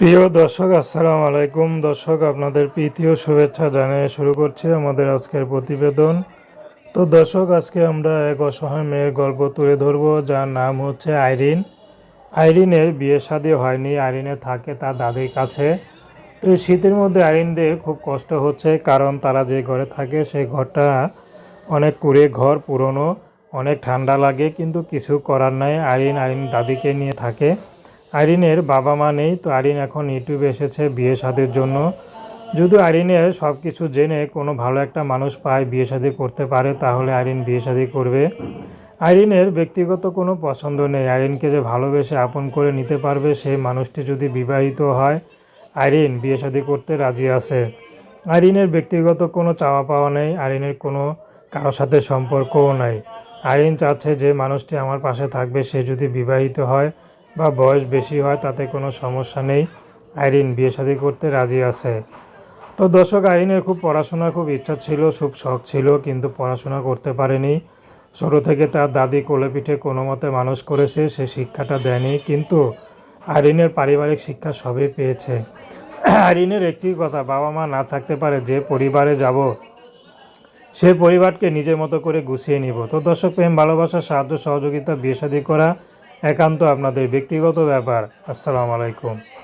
প্রিয় দর্শক, আসসালামু আলাইকুম। দর্শক, আপনাদের প্রীতি শুভেচ্ছা জানিয়ে শুরু করছি আমাদের আজকের প্রতিবেদন। তো দর্শক, আজকে আমরা এক অসহায় মেয়ের গল্প তুলে ধরব, যার নাম হচ্ছে আইরিন। আইরিনের বিয়ে শাদী হয়নি, আইরিনে থাকে তার দাদির কাছে। তো শীতের মধ্যে আইরিনদের খুব কষ্ট হচ্ছে, কারণ তারা যে ঘরে থাকে সেই ঘরটা অনেক কুড়ে, ঘর পুরনো, অনেক ঠান্ডা লাগে, কিন্তু কিছু করার নাই। আইরিন আইরিন দাদিকে নিয়ে থাকে। আইরিনের বাবা মা নেই, তো আইরিন এখন ইউটিউবে এসেছে বিয়ে শাদির জন্য। যদি আইরিনের সব কিছু জেনে কোনো ভালো একটা মানুষ পায় বিয়ে শাদি করতে পারে, তাহলে আইরিন বিয়ে শাদি করবে। আইরিনের ব্যক্তিগত কোনো পছন্দ নেই। আইরিনকে যে ভালোবেসে আপন করে নিতে পারবে সেই মানুষটি যদি বিবাহিত হয় আইরিন বিয়ে শাদি করতে রাজি আছে। আইরিনের ব্যক্তিগত কোনো চাওয়া পাওয়া নেই আইরিনের কোনো কারোর সাথে সম্পর্কও নাই। আইরিন চাচ্ছে যে মানুষটি আমার পাশে থাকবে, সে যদি বিবাহিত হয় বা বয়স বেশি হয় তাতে কোনো সমস্যা নেই। আইরিন বিয়ে শাদি করতে রাজি আছে। তো দর্শক, আইরিনের খুব পড়াশোনার খুব ইচ্ছা ছিল, খুব শখ ছিল, কিন্তু পড়াশোনা করতে পারেনি। ছোটো থেকে তার দাদি কোলে পিঠে কোনো মতে মানুষ করেছে, সে শিক্ষাটা দেয়নি, কিন্তু আইরিনের পারিবারিক শিক্ষা সবই পেয়েছে। আইরিনের একটি কথা, বাবা মা না থাকতে পারে যে পরিবারে যাব, সে পরিবারকে নিজের মতো করে গুছিয়ে নিব। তো দর্শক, প্রেম, ভালোবাসা, সাহায্য, সহযোগিতা, বিয়ে করা একান্ত আপনাদের ব্যক্তিগত ব্যাপার। আসসালামু আলাইকুম।